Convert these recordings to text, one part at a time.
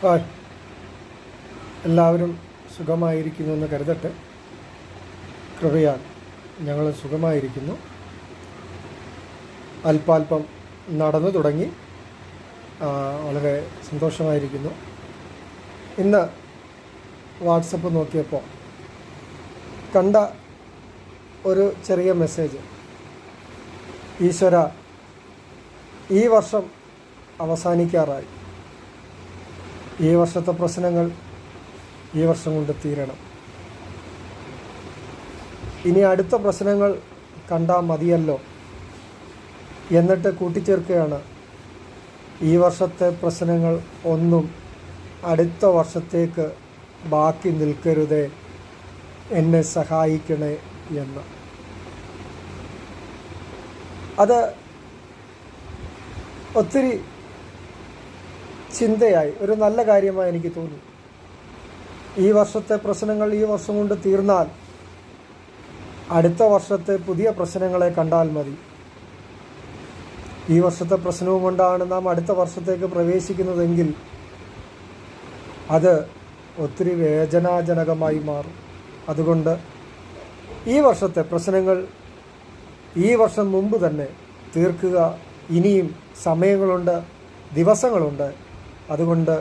Hi എല്ലാവരും സുഖമായിരിക്കുന്നുവെന്ന് കരുതട്ടെ. കൃപയാൽ ഞങ്ങൾ സുഖമായിരിക്കുന്നു. അല്പാൽപം നടന്നു തുടങ്ങി. വളരെ സന്തോഷമായിരിക്കുന്നു. ഇന്ന് വാട്സപ്പ് നോക്കിയപ്പോൾ കണ്ട ഒരു ചെറിയ മെസ്സേജ്. ഈശ്വര ഈ വർഷം അവസാനിക്കാറായി. ഈ വർഷത്തെ പ്രശ്നങ്ങൾ ഈ വർഷം കൊണ്ട് തീരണം. ഇനി അടുത്ത പ്രശ്നങ്ങൾ കണ്ടാൽ മതിയല്ലോ. എന്നിട്ട് കൂട്ടിച്ചേർക്കുകയാണ്. ഈ വർഷത്തെ പ്രശ്നങ്ങൾ ഒന്നും അടുത്ത വർഷത്തേക്ക് ബാക്കി നിൽക്കരുതേ. എന്നെ സഹായിക്കണേ എന്ന്. അത് ഒത്തിരി ചിന്തയായി ഒരു നല്ല കാര്യമായി എനിക്ക് തോന്നി. ഈ വർഷത്തെ പ്രശ്നങ്ങൾ ഈ വർഷം കൊണ്ട് തീർന്നാൽ അടുത്ത വർഷത്തെ പുതിയ പ്രശ്നങ്ങളെ കണ്ടാൽ മതി. ഈ വർഷത്തെ പ്രശ്നവും കൊണ്ടാണ് നാം അടുത്ത വർഷത്തേക്ക് പ്രവേശിക്കുന്നതെങ്കിൽ അത് ഒത്തിരി വേദനാജനകമായി മാറും. അതുകൊണ്ട് ഈ വർഷത്തെ പ്രശ്നങ്ങൾ ഈ വർഷം മുമ്പ് തന്നെ തീർക്കുക. ഇനിയും സമയങ്ങളുണ്ട് ദിവസങ്ങളുണ്ട്. അതുകൊണ്ട്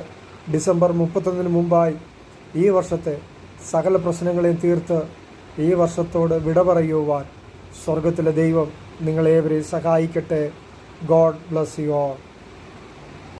ഡിസംബർ മുപ്പത്തൊന്നിന് മുമ്പായി ഈ വർഷത്തെ സകല പ്രശ്നങ്ങളെയും തീർത്ത് ഈ വർഷത്തോട് വിട പറയുവാൻ സ്വർഗത്തിലെ ദൈവം നിങ്ങളേവരെയും സഹായിക്കട്ടെ. God bless you all